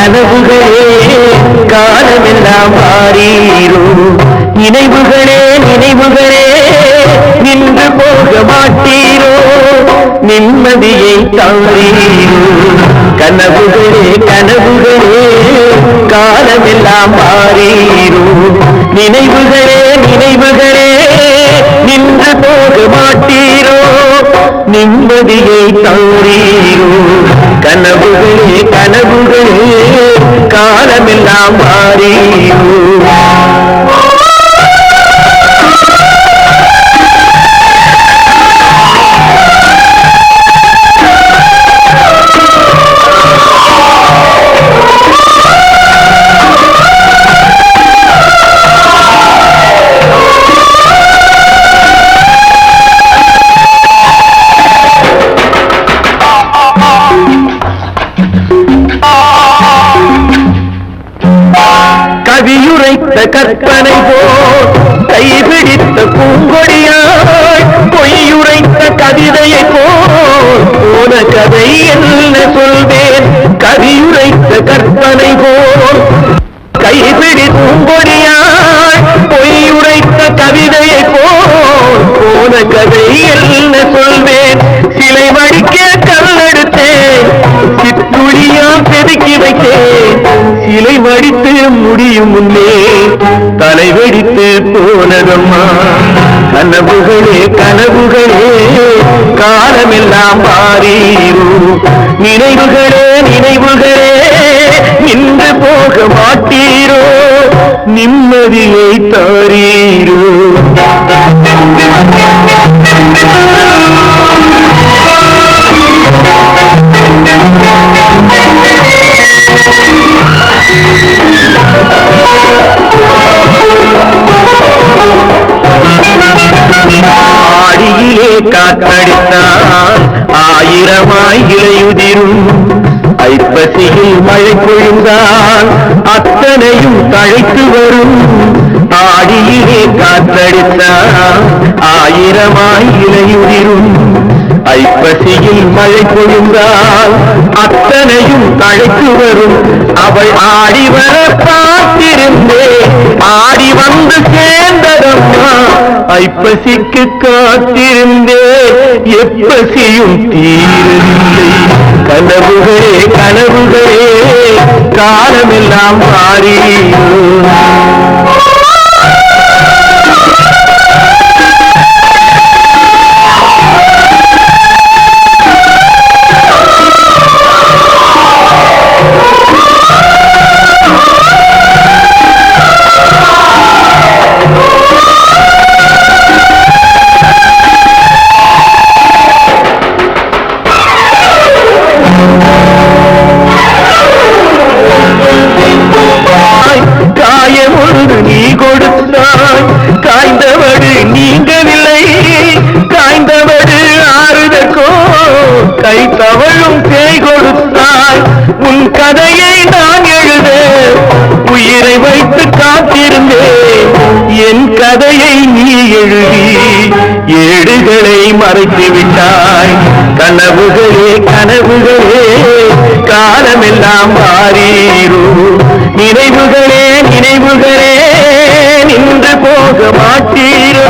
கனவுகளே காலமெல்லாம் மாறீரோ. நினைவுகளே நினைவுகளே நின்று போக மாட்டீரோ. நிம்மதியை தாரீரோ கனவுகளே கனவுகளே காலமெல்லாம் மாறீரோ. நினைவுகளே நினைவுகளே நின்று போக மாட்டீரோ. நிம்மதியை தாரீரோ கனவுகளே கனவுகளே காலமெல்லாம் கவியுரைத்த கற்பனை போல் கைபிடித்த பூங்கொடியாய் பொய்யுரைத்த கவிதையை போல் போன கதை என்ன சொல்வேன்? கவியுரைத்த கற்பனை போல் கைபிடி பூங்கொடியாய் பொய்யுரைத்த கவிதையை போல் போன கதை என்ன காலமெல்லாம் மாறீரோ. நினைவுகளே நினைவுகளே நின்று போக மாட்டீரோ? நிம்மதியை தாரீரோ. காற்றடித்தால் காத்தடித்தால் ஆயிரமாய் இலையுதிரும் ஐப்பசியில் மழை பொழிந்தால் அத்தனையும் தழைத்து வரும். ஆடியிலே காற்றடித்தால் ஆயிரமாய் இலையுதிரும் ஐப்பசியில் மழை பொழிந்தால் அத்தனையும் தழைத்து வரும். அவள் ஆடி வர பார்த்திருந்தே ஆடி ஐப்பசிக்கு காத்திருந்தே எப்பசியும் தீரவில்லை. கனவுகளே கனவுகளே காலமெல்லாம் மாறியோ உன் கதையை நான் எழுத உயிரை வைத்து காத்திருந்தேன். என் கதையை நீ எழுதி ஏடுகளை மறைத்து விட்டாய். கனவுகளே கனவுகளே காலமெல்லாம் மாறீரோ. நினைவுகளே நினைவுகளே நின்று போக மாட்டீரோ.